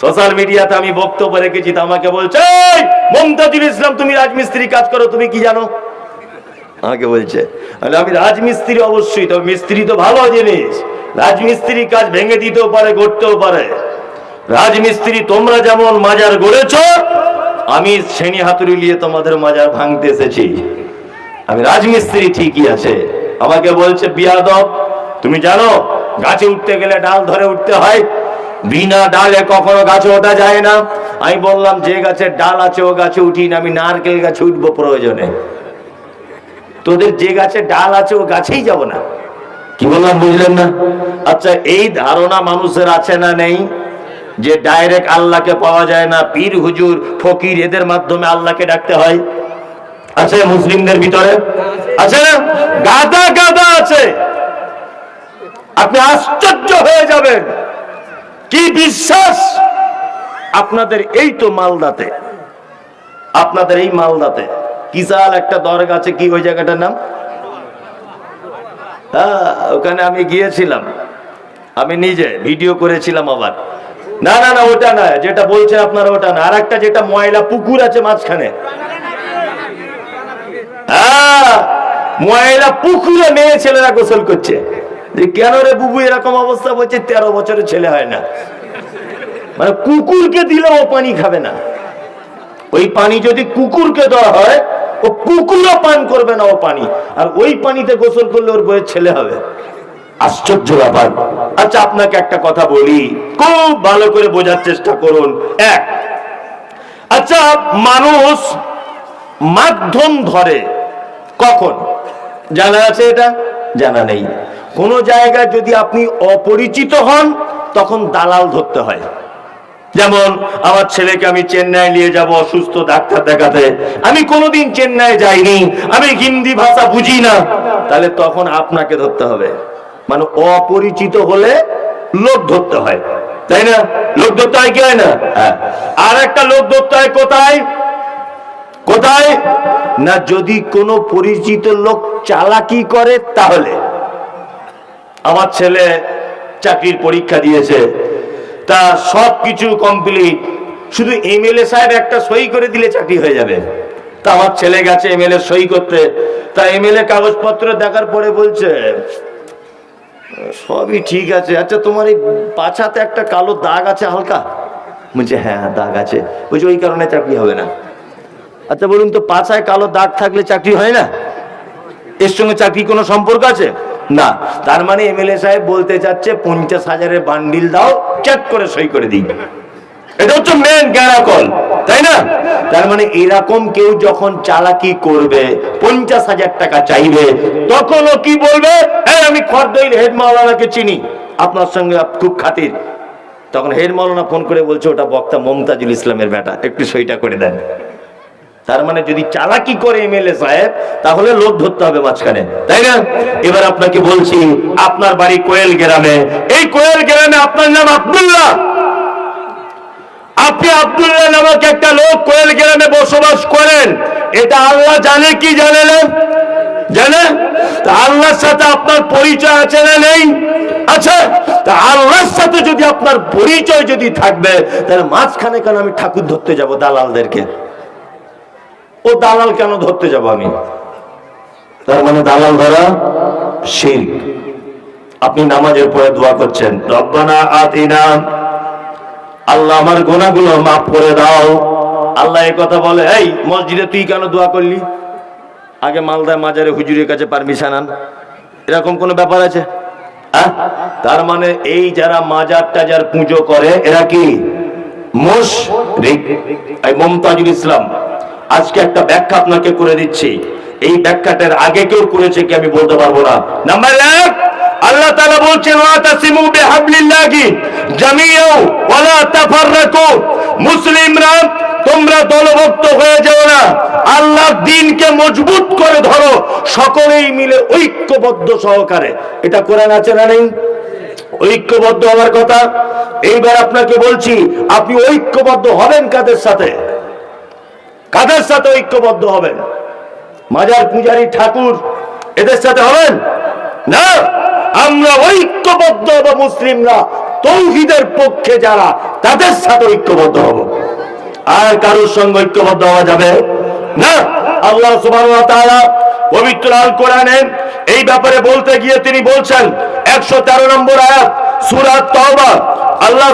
Social মিডিয়াতে আমি বক্তব্য রেখেছি তো আমাকে বলছে "এই, মমতাজুল ইসলাম তুমি রাজমিস্ত্রি কাজ করো তুমি কি জানো? আমাকে বলছে আমি রাজমিস্ত্রি অবশ্যই তবে মিস্ত্রি তো ভালো জিনিস রাজমিস্ত্রি কাজ ভেঙে দিতেও পারে গড়তেও পারে। রাজমিস্ত্রি তোমরা যেমন মাজার গড়েছ আমি শ্রেণি হাতুড়ি নিয়ে তোমাদের মাজার ভাঙতে এসেছি। আমি রাজমিস্ত্রি ঠিকই আছে। আমাকে বলছে বিয়াদব তুমি জানো গাছে উঠতে গেলে ডাল ধরে উঠতে হয় বিনা ডালে কখনো গাছে ওঠা যায় না। আমি বললাম, যে গাছের ডাল আছে, ও গাছে উঠি না, আমি নারকেল গাছে উঠবো প্রয়োজনে। তোদের যে গাছে ডাল আছে, ও গাছেই যাব না। কি বললাম, বুঝলেন না? আচ্ছা এই ধারণা মানুষের আছে না নেই? যে ডাইরেক্ট আল্লাহকে পাওয়া যায় না, পীর, হুজুর, ফকির, এদের মাধ্যমে আল্লাহকে ডাকতে হয়। আছে মুসলিমদের ভিতরে? আছে না? গাদা গাদা আছে। আপনি আশ্চর্য হয়ে যাবেন। কি বিশ্বাস? আপনাদের এই তো মালদাতে। আপনাদের এই মালদাতে। কিসাল একটা দরগা আছে, কি ওই জায়গাটার নাম? ওখানে আমি গিয়েছিলাম। আমি নিজে ভিডিও করেছিলাম আবার। না না না, ওটা না, যেটা বলছে আপনারা ওটা না। আর একটা যেটা ময়লা পুকুর আছে মাঝখানে। হ্যাঁ ময়লা পুকুরে মেয়ে ছেলেরা গোসল করছে। যে কেন রে বুবু এরকম অবস্থা বলছে, তেরো বছরের ছেলে হয় না। মানে কুকুরকে দিলেও ও পানি খাবে না। ওই পানি যদি কুকুরকে দেওয়া হয়, ও কুকুরও পান করবে না ও পানি। আর ওই পানিতে গোসল করলে ওর বইয়ের ছেলে হবে। আশ্চর্য ব্যাপার। আচ্ছা আপনাকে একটা কথা বলি। খুব ভালো করে বোঝার চেষ্টা করুন। এক আচ্ছা মানুষ মাধ্যম ধরে কখন? জানা আছে এটা? জানা নেই। কোন জায়গায় যদি আপনি অপরিচিত হন, তখন দালাল ধরতে হয়। যেমন, আমার ছেলেকে আমি চেন্নাই নিয়ে যাব অসুস্থ ডাক্তার দেখাতে। আমি কোনোদিন চেন্নাই যাইনি। আমি হিন্দি ভাষা বুঝি না। তাহলে তখন আপনাকে ধরতে হবে। মানে অপরিচিত হলে লোক ধরতে হয়। তাই না? লোক ধরতে হয় কি হয় না? হ্যাঁ। আর একটা লোক ধরতে হয় কোথায়? কোথায়? না, যদি কোনো পরিচিত লোক চালাকি করে, তাহলে। আমার ছেলে চাকরির পরীক্ষা দিয়েছে। তা সব কিছু কমপ্লিট শুধু এমএলএ সাহেব একটা সই করে দিলে চাকরি হয়ে যাবে। তা আমার ছেলে গেছে এমএলএ সই করতে। তা এমএলএ কাগজপত্র দেখার পরে বলছে, সবই ঠিক আছে। আচ্ছা তোমার এই পাছাতে একটা কালো দাগ আছে হালকা? বলছে হ্যাঁ দাগ আছে। বলছে, ওই কারণে চাকরি হবে না। আচ্ছা বলুন তো, পাছায় কালো দাগ থাকলে চাকরি হয় না? এর সঙ্গে চাকরি কোনো সম্পর্ক আছে? না, তার মানে এমএলএ সাহেব বলতে চাচ্ছে, পঞ্চাশ হাজারের বান্ডিল দাও চেক করে সই করে দিই এটা হচ্ছে মেন গ্যারাকল তাই না? তার মানে এরকম কেউ যখন চালাকি করবে, পঞ্চাশ হাজার টাকা চাইবে তখন ও কি বলবে? হ্যাঁ আমি খরদইল হেড মাওলানাকে চিনি, আপনার সঙ্গে খুব খাতির। তখন হেড মাওলানা ফোন করে বলছে, ওটা বক্তা মমতাজুল ইসলামের বেটা একটু সইটা করে দেন। তার মানে যদি চালাকি করে এমএলএ সাহেব, তাহলে লোক ধরতে হবে মাঝখানে। তাই না? এবার আপনাকে বলছি, আপনার বাড়ি কোয়েল গ্রামে। এই কোয়েল গ্রামে আপনার নাম আব্দুল্লাহ। আপনি আব্দুল্লাহ নামক একটা লোক কোয়েল গ্রামে বসবাস করেন। এটা আল্লাহ জানে কি জানে না? জানে? তা আল্লাহর সাথে আপনার পরিচয় আছে না নেই? আচ্ছা তা আল্লাহর সাথে যদি আপনার পরিচয় যদি থাকবে, তাহলে মাঝখানে কেন আমি ঠাকুর ধরতে যাব দালালদেরকে? ও দালাল কেন ধরতে যাব আমি? তার মানে দালাল ধরা শির আপনি নামাজের পরে দোয়া করছেন রব্বানা আতিনা আল্লাহ আমার গোনাগুলো মাফ করে দাও। আল্লাহ এই কথা বলে এই মসজিদে তুই কেন দোয়া করলি? আগে মালদায় মাজারে হুজুরের কাছে পারমিশন আন। এরকম কোনো ব্যাপার আছে? হ্যাঁ? তার মানে এই যারা মাজার টাজার পুজো করে এরা কি? মুশ মমতাজুল ইসলাম। আজকে একটা ব্যাখ্যা আপনাকে করে দিচ্ছি। এই ব্যাখ্যাটার আগে কেউ করেছে কি আমি বলতে পারব না। নাম্বার এক, আল্লাহ তাআলা বলছেন, ওয়া তাসিমু বিহাবলিল্লাহি জামিয়াও ওয়ালা তাফাররাকু। মুসলিমরা, তোমরা দলভুক্ত হয়ে যাও না। আল্লাহর দ্বীনকে মজবুত করে ধরো। সকলেই মিলে ঐক্যবদ্ধ সহকারে। এটা কোরআন আছে না নেই? ঐক্যবদ্ধ হওয়ার কথা। এইবার আপনাকে বলছি, আপনি ঐক্যবদ্ধ হবেন কাদের সাথে? কাদের সাথে ঐক্যবদ্ধ হবেন? মাজার পূজারী ঠাকুর এদের সাথে হবেন? না, আমরা ঐক্যবদ্ধ হব মুসলিমরা, তৌহিদের পক্ষে যারা, তাদের সাথে ঐক্যবদ্ধ হব। আর কারোর সঙ্গে ঐক্যবদ্ধ হওয়া যাবে না। আল্লাহ পবিত্র আল কোরআনে এই ব্যাপারে বলতে গিয়ে তিনি বলছেন, একশো তেরো নম্বর আয়াত, সূরা তওবা আল্লাহ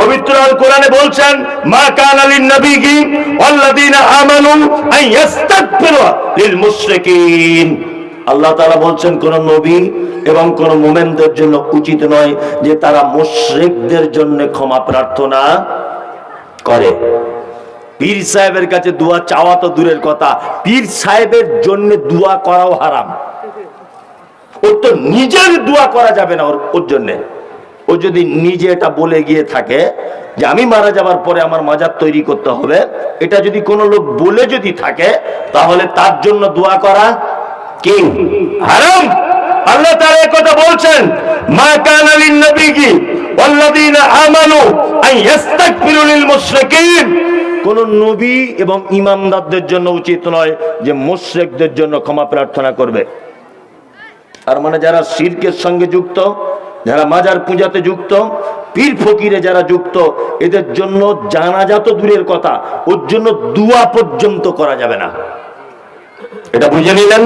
পবিত্র আল কোরআনে বলছেন, মা কানা লিন নবিয়্যি ওয়াল্লাযীনা আমানু আন ইস্তাগফিরু লিল মুশরিকিন আল্লাহ তাআলা বলছেন, কোন নবী এবং কোন মোমেনদের জন্য উচিত নয় যে তারা মুশরিকদের জন্য ক্ষমা প্রার্থনা করে। পীর সাহেবের কাছে দোয়া চাওয়া তো দূরের কথা। পীর সাহেবের জন্য দোয়া করাও হারাম। ওর তো নিজের দোয়া করা যাবে না ওর ওর জন্য। ও যদি নিজে এটা বলে গিয়ে থাকে যে আমি মারা যাবার পরে আমার মাজার তৈরি করতে হবে, এটা যদি কোনো লোক বলে যদি থাকে, তাহলে তার জন্য দোয়া করা কি হারাম! আল্লাহ এই কথা বলছেন, মা কানা লিন নবিয়্যি ওয়াল্লাযীনা আমানু আন ইস্তাগফিরু লিল মুশরিকিন। কোন নবী এবং ইমানদারদের জন্য উচিত নয় যে মুশরিকদের জন্য ক্ষমা প্রার্থনা করবে। আর মানে যারা শিরকের সঙ্গে যুক্ত যারা মাজার পূজাতে যুক্ত, পীর ফকিরে যারা যুক্ত, এদের জন্য জানাজা তো দূরের কথা, ওর জন্য দুয়া পর্যন্ত করা যাবে না। এটা বুঝে নিলেন?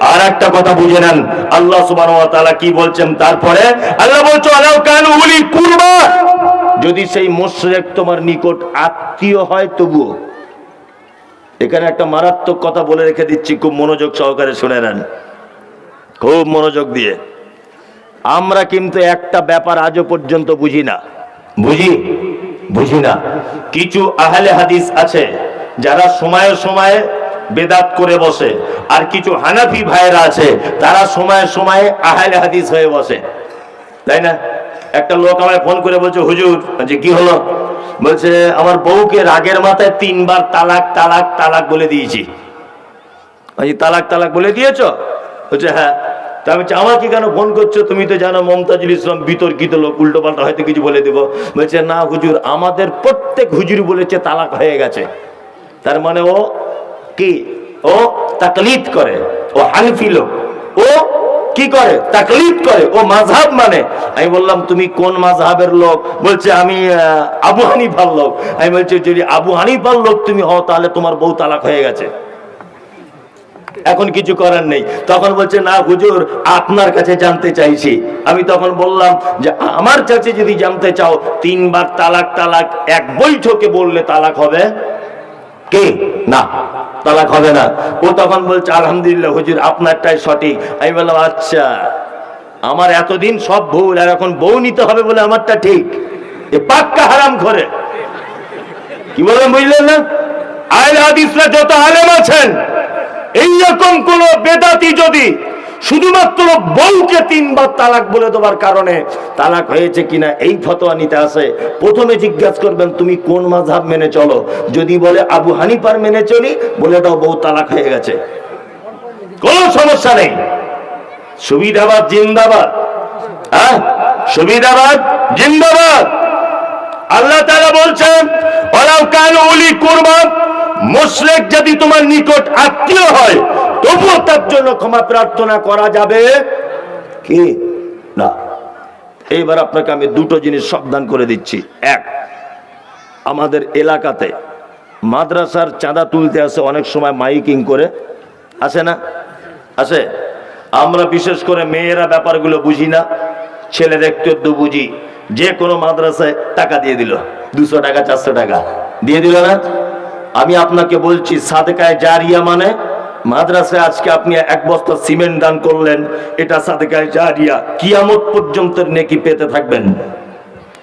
আর একটা কথা বুঝে নেন। আল্লাহ কি বলছেন? তারপরে আল্লাহ বলছে যদি সেই মুশরিক তোমার নিকট আত্মীয় হয়, তবুও। এখানে একটা মারাত্মক কথা বলে রেখে দিচ্ছি, খুব মনোযোগ সহকারে শুনে নেন। খুব মনোযোগ দিয়ে। আমরা কিন্তু একটা ব্যাপার আজও পর্যন্ত বুঝি না। বুঝি? বুঝি না। কিছু আহলে হাদিস আছে যারা সময়ে সময়ে বেদাত করে বসে, আর কিছু হানাফি ভাইয়েরা আছে তারা সময়ে সময়ে আহলে হাদিস হয়ে বসে। তাই না? একটা লোক আমায় ফোন করে বলছে, হুজুর যে কি হলো? বলছে, আমার বউকে রাগের মাথায় তিনবার তালাক তালাক তালাক বলে দিয়েছি। আমি তালাক তালাক বলে দিয়েছ? বলছে হ্যাঁ। তা বলছি, আমাকে কেন ফোন করছ? তুমি তো জানো মমতাজুল ইসলাম বিতর্কিত লোক উল্টো পাল্টা হয়তো কিছু বলে দেবো। বলছে না হুজুর আমাদের প্রত্যেক হুজুর বলেছে তালাক হয়ে গেছে। তার মানে ও কি? ও তাকলিদ করে ও হানফি লোক। ও কি করে? তাকলিদ করে ও মাযহাব মানে। আমি বললাম তুমি কোন মাযহাবের লোক? বলছে আমি আবু হানিফার লোক। আমি বলছি যদি আবু হানিফার লোক তুমি হও তাহলে তোমার বউ তালাক হয়ে গেছে। এখন কিছু করার নেই। তখন বলছে, না হুজুর, আপনার কাছে জানতে চাইছি। আমি তখন বললাম যে, আমার কাছে যদি জানতে চাও, তিনবার তালাক তালাক, এক বৈঠকে বললে তালাক হবে? কে? না, তালাক হবে না। ও তখন বলছে, আলহামদুলিল্লাহ হুজুর, আপনারটাই সঠিক। আমি বললাম আচ্ছা আমার এতদিন সব ভুল, আর এখন বউ নিতে হবে বলে আমারটা ঠিক। এ পাক্কা হারাম করে কি বললেন বুঝলেন না? আইল হাদিসরা যত আলেম আছেন এইরকম কোন বেদাতি যদি শুধুমাত্র বউকে তিনবার তালাক বলে দেওয়ার কারণে তালাক হয়েছে কিনা, এই ফতোয়া নিতে আসে। প্রথমে জিজ্ঞাসা করবেন, তুমি কোন মাঝহাব মেনে চলো? যদি বলে, আবু হানিফার মেনে চলি, বলে দাও বউ তালাক হয়ে গেছে। কোনো সমস্যা নেই। সুবিধাবাদ, জিন্দাবাদ। হ্যাঁ? সুবিধাবাদ, জিন্দাবাদ। আল্লাহ তাআলা বলছেন, ওয়ালাউ কানু উলি কুরবা মুশরিক যদি তোমার নিকট আত্মীয় হয়, তবুও তার জন্য ক্ষমা প্রার্থনা করা যাবে কি? না। এইবার আপনাকে আমি দুটো জিনিস সাবধান করে দিচ্ছি। এক, আমাদের এলাকাতে মাদ্রাসার চাঁদা তুলতে আসে অনেক সময় মাইকিং করে। আসে না? আসে? আমরা বিশেষ করে মেয়েরা ব্যাপারগুলো বুঝি না। ছেলে দেখতে তো বুঝি। যে কোনো মাদ্রাসায় টাকা দিয়ে দিল। দুশো টাকা, চারশো টাকা। দিয়ে দিল না? আমি আপনাকে বলছি, সাদেকায় জারিয়া মানে মাদ্রাসায় আজকে আপনি এক বস্তা সিমেন্ট দান করলেন, এটা সাদেকায় জারিয়া কিয়ামত পর্যন্ত নেকি পেতে থাকবেন।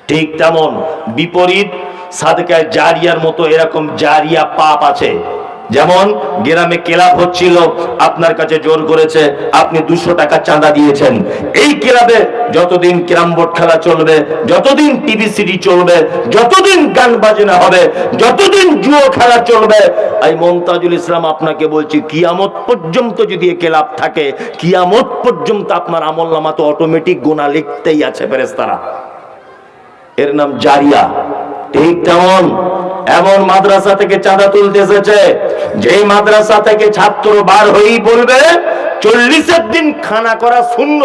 ঠিক তেমন বিপরীত, সাদেকায় জারিয়ার মতো এরকম জারিয়া পাপ আছে। যেমন গ্রামে ক্লাব হচ্ছিল, আপনার কাছে জোর করেছে, আপনি দুশো টাকা চাঁদা দিয়েছেন। এই ক্লাবে যতদিন ক্যারাম বোর্ড খেলা চলবে, যতদিন টিভি সিডি চলবে, যতদিন গান বাজনা হবে, যতদিন জুয়ো খেলা চলবে, এই মমতাজুল ইসলাম আপনাকে বলছি, কিয়ামত পর্যন্ত যদি এ ক্লাব থাকে, কিয়ামত পর্যন্ত আপনার আমল নামা তো অটোমেটিক গোনা লিখতেই আছে ফেরেস্তারা এর নাম জারিয়া। ঠিক তেমন এমন মাদ্রাসা থেকে চাঁদা তুলতে এসেছে, যেই মাদ্রাসা থেকে ছাত্র বার হয়েই বলবে, চল্লিশের দিন খানা করা শূন্য।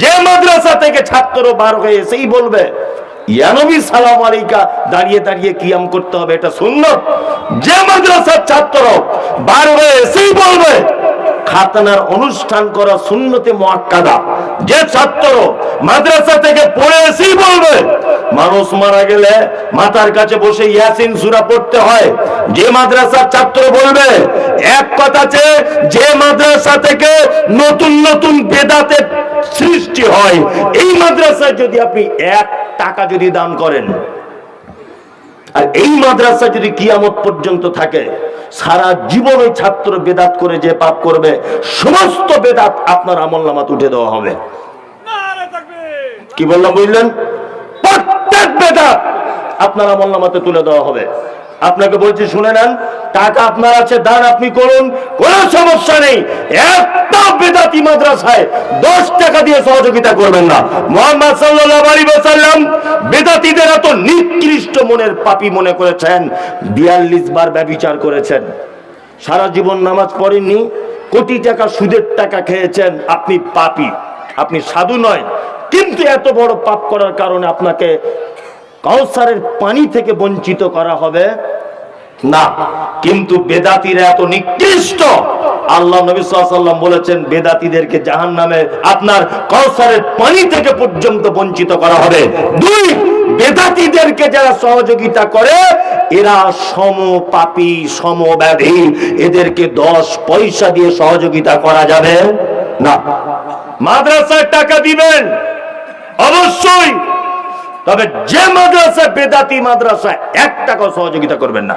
যে মাদ্রাসা থেকে ছাত্র বার হয়ে এসেই বলবে দাঁড়িয়ে দাঁড়িয়ে কিয়াম করতে হবে, এটা সুন্নত যে মাদ্রাসার ছাত্র বার হয়ে এসেই বলবে খাতনার অনুষ্ঠান করা সুন্নতে মুআক্কাদা। যে ছাত্র মাদ্রাসা থেকে পড়ে এসেই বলবে, মানুষ মারা গেলে মাথার কাছে বসে ইয়াসিন সুরা পড়তে হয়। যে মাদ্রাসার ছাত্র বলবে, এক কথাতে যে মাদ্রাসা থেকে নতুন নতুন বেদাতে সৃষ্টি হয়, এই মাদ্রাসায় যদি আপনি এক টাকা যদি দান করেন আর এই মাদ্রাসা যদি কিয়ামত পর্যন্ত থাকে সারা জীবনে ওই ছাত্র বেদাত করে যে পাপ করবে সমস্ত বেদাত আপনার আমল নামাত উঠে দেওয়া হবে। কি বললাম বুঝলেন? প্রত্যেক বেদাত আপনার আমল নামাতে তুলে দেওয়া হবে। আপনাকে বলছি, শুনে নেন, টাকা আপনার আছে, দান আপনি করুন, কোনো সমস্যা নেই। একটা বেদাতি মাদ্রাসায় দশ টাকা দিয়ে সহযোগিতা করবেন না। মোহাম্মদ সাল্লাল্লাহু আলাইহি ওয়াসাল্লাম বেদাতিদের এত নিকৃষ্ট মনের পাপী মনে করেছেন, বিয়াল্লিশ বার ব্যভিচার করেছেন। সারা জীবন নামাজ পড়েননি, কোটি টাকা সুদের টাকা খেয়েছেন, আপনি পাপি, আপনি সাধু নয়। কিন্তু এত বড় পাপ করার কারণে আপনাকে কাউসারের পানি থেকে বঞ্চিত করা হবে। না, কিন্তু বেদাতিরা এত নিকৃষ্ট। আল্লাহ নবী সাল্লাম বলেছেন, বেদাতিদেরকে জাহান নামে আপনার কাউসারের পানি থেকে পর্যন্ত বঞ্চিত করা হবে। দুই, বেদাতিদেরকে যারা সহযোগিতা করে, এরা সম পাপী সমব্যাধি। এদেরকে দশ পয়সা দিয়ে সহযোগিতা করা যাবে না। মাদ্রাসার টাকা দিবেন। অবশ্যই তবে যে মাদ্রাসা বেদাতি মাদ্রাসা এক টাকা সহযোগিতা করবেন না।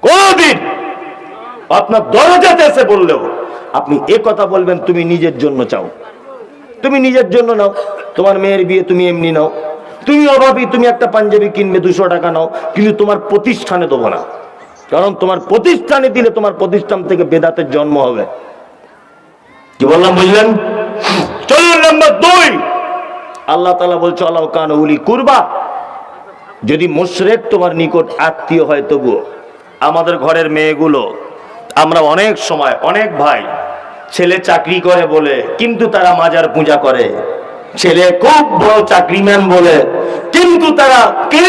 কোনদিন। আপনার দরজাতে এসে বললেও, আপনি এ কথা বলবেন, তুমি নিজের জন্য চাও। তুমি নিজের জন্য নাও। তোমার মেয়ের বিয়ে তুমি এমনি নাও। তুমি অভাবী, তুমি একটা পাঞ্জাবি কিনবে, দুশো টাকা নাও, কিন্তু তোমার প্রতিষ্ঠানে দেবো না। কারণ তোমার প্রতিষ্ঠানে দিলে তোমার প্রতিষ্ঠান থেকে বেদাতের জন্ম হবে। কি বললাম, বুঝলেন? চলুন নাম্বার দুই। আল্লাহ তালা বলছে আল্লাহ কান উলি কুরবা। যদি মুশরেক তোমার নিকট আত্মীয় হয় তবুও আমাদের ঘরের মেয়েগুলো, আমরা অনেক সময়, অনেক ভাই ছেলে চাকরি করে বলে, কিন্তু তারা মাজার পূজা করে। ছেলে খুব বড় চাকরিম্যান বলে, কিন্তু তারা কে?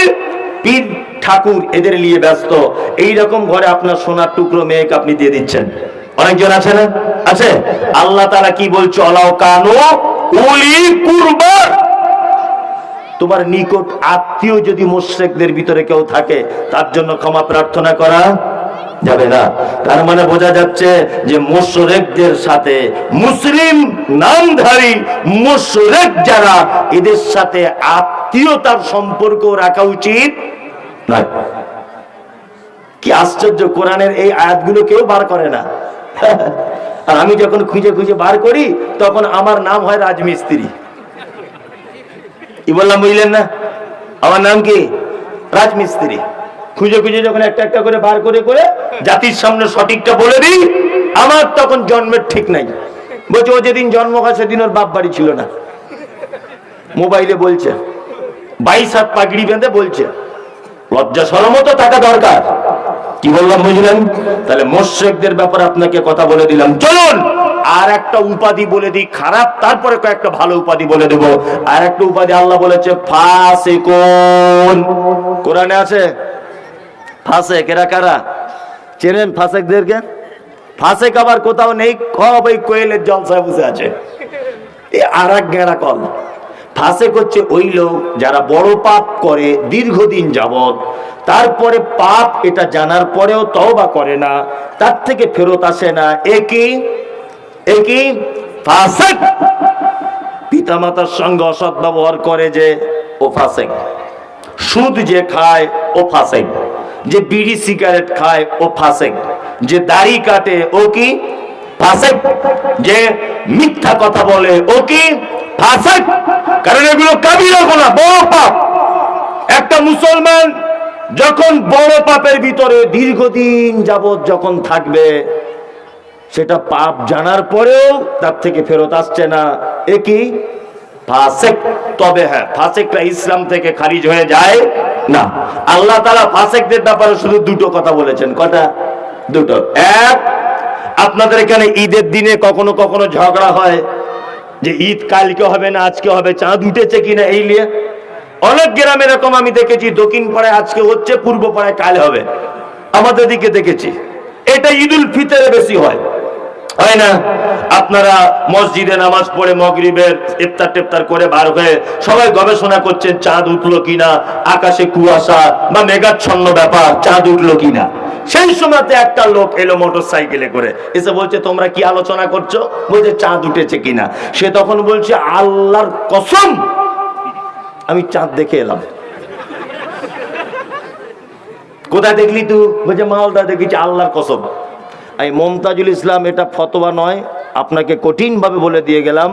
পীর, ঠাকুর, এদের নিয়ে ব্যস্ত। এই রকম ঘরে আপনার সোনার টুকরো মেয়েকে আপনি দিয়ে দিচ্ছেন। অনেকজন আছে না? আছে? আল্লাহ তারা কি বলছে? অলাও কানো উলি কুরবা। তোমার নিকট আত্মীয় যদি মোশেকদের ভিতরে কেউ থাকে, তার জন্য ক্ষমা প্রার্থনা করা যাবে না। তার মানে বোঝা যাচ্ছে যে মোশরেকদের সাথে মুসলিম নামধারী মোশরেক যারা, এদের সাথে আত্মীয়তার সম্পর্ক রাখা উচিত নয়। কি আশ্চর্য, কোরআনের এই আয়াতগুলো কেউ বার করে না। আর আমি যখন খুঁজে খুঁজে বার করি, তখন আমার নাম হয় রাজমিস্ত্রি। কি বললাম বুঝলেন না? আমার নাম কি? রাজমিস্ত্রি। খুঁজে খুঁজে যখন একটা একটা করে বার করে করে জাতির সামনে সঠিকটা বলে দিই, আমার তখন জন্মের ঠিক নাই। বলছে, ও যেদিন জন্ম হয় সেদিন ওর বাপ বাড়ি ছিল না। মোবাইলে বলছে, বাইশ হাত পাগড়ি বেঁধে বলছে, লজ্জা সরমও থাকা দরকার। কি বললাম বুঝলেন? তাহলে মোশেকদের ব্যাপারে আপনাকে কথা বলে দিলাম। চলুন আর একটা উপাধি বলে দিই, খারাপ, তারপরে কয়েকটা ভালো উপাধি বলে দেব। আর একটা উপাধি আল্লাহ বলেছে, ফাসিকুন। কোরআনে আছে? ফাসেক, এরা কারা? চেনেন ফাসেকদেরকে? ফাসেক আবার কোথাও নেই কব ওই কোয়েলের জলসায় বসে আছে। আর এক গেঁড়া কল ফাসেক হচ্ছে ওই লোক যারা বড় পাপ করে দীর্ঘদিন যাবৎ। তারপরে পাপ এটা জানার পরেও তওবা করে না। তার থেকে ফেরত আসে না। একই একই ফাসেক! পিতামাতার সঙ্গে অসৎ ব্যবহার করে যে ও ফাসেক। সুদ যে খায় ও ফাসেক। যে বিড়ি সিগারেট খায় ও ফাসেক। যে দাড়ি কাটে ও কি? ফাসেক। যে মিথ্যা কথা বলে ও কি? ফাসেক কারণ এগুলো কাবিরা গোনা, বড় পাপ। একটা মুসলমান যখন বড় পাপের ভিতরে দীর্ঘদিন যাবৎ যখন থাকবে, সেটা পাপ জানার পরেও তার থেকে ফেরত আসছে না। এ কি? ফাসেক, তবে হ্যাঁ ফাসেকরা ইসলাম থেকে খারিজ হয়ে যায় না। আল্লাহ তালা ফাসেকদের ব্যাপারে শুধু দুটো কথা বলেছেন। কটা? দুটো। এক, আপনাদের এখানে ঈদের দিনে কখনো কখনো ঝগড়া হয়। যে ঈদ কালকে হবে না, আজকে হবে, চাঁদ উঠেছে কিনা এই নিয়ে অনেক গ্রামে এরকম আমি দেখেছি, দক্ষিণ পাড়ায় আজকে হচ্ছে, পূর্ব পাড়ায় কাল হবে। আমাদের দিকে দেখেছি। এটা ঈদুল ফিতরে বেশি হয়। হয় না? আপনারা মসজিদে নামাজ পড়ে, মগরিবের ইফতার টেফতার করে বার হয়ে সবাই গবেষণা করছেন, চাঁদ উঠল কিনা, আকাশে কুয়াশা বা মেঘাচ্ছন্ন ব্যাপার, চাঁদ উঠল কিনা। সেই সময়তে একটা লোক এলো মোটর সাইকেলে করে। এসে বলছে, তোমরা কি আলোচনা করছ? বলছে, চাঁদ উঠেছে কিনা? সে তখন বলছে, আল্লাহর কসম, আমি চাঁদ দেখে এলাম। কোথায় দেখলি তু বলছে, মালদা দেখেছি, আল্লাহর কসম। আমি মমতাজুল ইসলাম, এটা ফতোয়া নয়, আপনাকে কঠিনভাবে বলে দিয়ে গেলাম,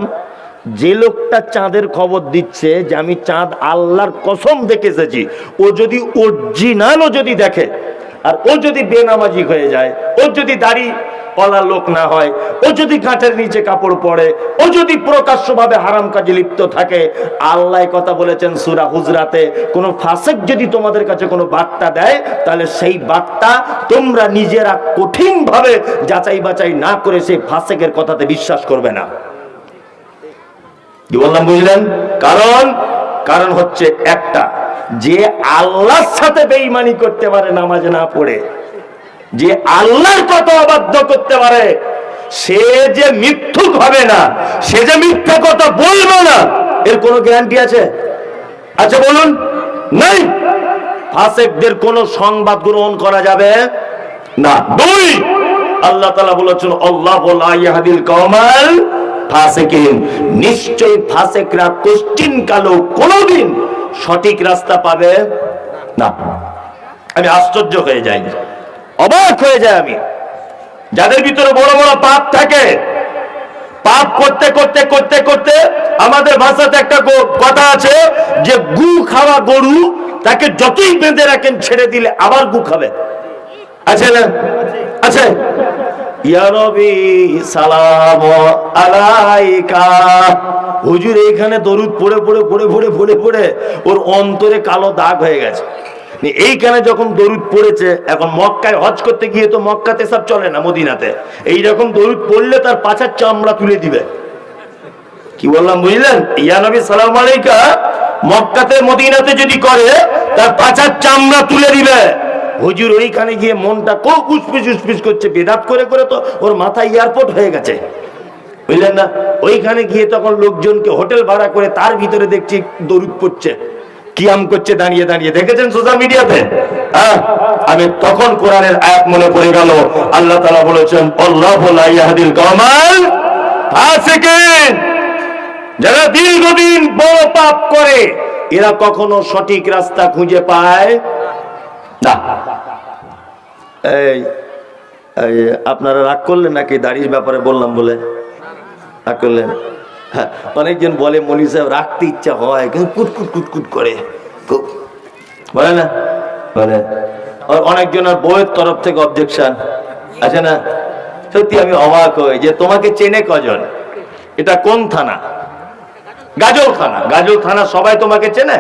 যে লোকটা চাঁদের খবর দিচ্ছে যে আমি চাঁদ আল্লাহর কসম দেখে এসেছি, ও যদি অরিজিনালও যদি দেখে আর ও যদি বেনামাজি হয়ে যায়, ও যদি দাড়ি পলা লোক না হয়, ও যদি কাঠের নিচে কাপড় পরে, ও যদি প্রকাশ্যভাবে হারাম কাজে লিপ্ত থাকে, আল্লাহ কথা বলেছেন সুরা হুজরাতে, কোনো ফাসেক যদি তোমাদের কাছে কোনো বার্তা দেয়, তাহলে সেই বার্তা তোমরা নিজেরা কঠিনভাবে যাচাই বাছাই না করে সেই ফাসেকের কথাতে বিশ্বাস করবে না। কি বললাম বুঝলেন? কারণ কারণ হচ্ছে একটা। যে আল্লাহর সাথে বেঈমানি করতে পারে, নামাজ না পড়ে, যে আল্লাহর কথা অবাধ্য করতে পারে, সে যে মিথ্যুক হবে না, সে যে মিথ্যা কথা বলবে না, এর কোনো গ্যারান্টি আছে? আচ্ছা বলুন। নাই। ফাসেকদের কোন সংবাদ গ্রহণ করা যাবে না। দুই, আল্লাহ তালা বলেছেন, আল্লাহ ইয়াহাদিল কমাল ফাসেকিন। নিশ্চয়ই ফাসেকরা কোশ্চিন কালো কোনোদিন সঠিক রাস্তা পাবে? না। আমি আশ্চর্য হয়ে যাই। অবাক হয়ে যায় আমি। যাদের ভিতরে বড় বড় পাপ থাকে, পাপ করতে করতে করতে করতে আমাদের ভাষাতে একটা কথা আছে যে, গু খাওয়া গরু তাকে যতই বেঁধে রাখেন, ছেড়ে দিলে আবার গু খাবে। আছে না? আছে। ইয়া নবী সালাম আলাইকা। হুজুর, এইখানে দরুদ পড়ে পড়ে পড়ে পড়ে পড়ে পড়ে ওর অন্তরে কালো দাগ হয়ে গেছে। এইখানে যখন দরুদ পড়েছে, এখন মক্কায় হজ করতে গিয়ে তো মক্কাতে সব চলে না, মদিনাতে। এইরকম দরুদ পড়লে তার পাছার চামড়া তুলে দিবে। কি বললাম, বুঝলেন? ইয়া নবী সালাম আলাইকা, মক্কাতে, মদিনাতে যদি করে, তার পাছার চামড়া তুলে দিবে। হুজুর ওইখানে গিয়ে মনটা কো উসপিস উসপিস করছে, বেদাত করে করে তো ওর মাথা এয়ারপোর্ট হয়ে গেছে। বুঝলেন না? ওইখানে গিয়ে তখন লোকজনকে হোটেল ভাড়া করে তার ভিতরে দেখছি দরুদ পড়ছে, কিয়াম করছে, দাঁড়িয়ে দাঁড়িয়ে। দেখেছেন সোশ্যাল মিডিয়াতে হ্যাঁ? আমি তখন কোরআনের আয়াত মনে পড়ে গেল। আল্লাহ তাআলা বলেছেন, আল্লাহু লা ইয়াহদিল কওমাল যারা দীর্ঘদিন বড় পাপ করে, এরা কখনো সঠিক রাস্তা খুঁজে পায় না। এই আপনারা রাগ করলেন নাকি? দাড়ির ব্যাপারে বললাম বলে। রাগ করলেন? হ্যাঁ, অনেকজন বলে মনি সাহেব রাখতে ইচ্ছা হয় কিন্তু কুটকুট কুটকুট করে। বলে না? বলে অনেকজনের বইয়ের তরফ থেকে অবজেকশন আছে না? সত্যি আমি অবাক হই যে তোমাকে চেনে কজন? এটা কোন থানা? গাজল থানা গাজল থানা সবাই তোমাকে চেনে?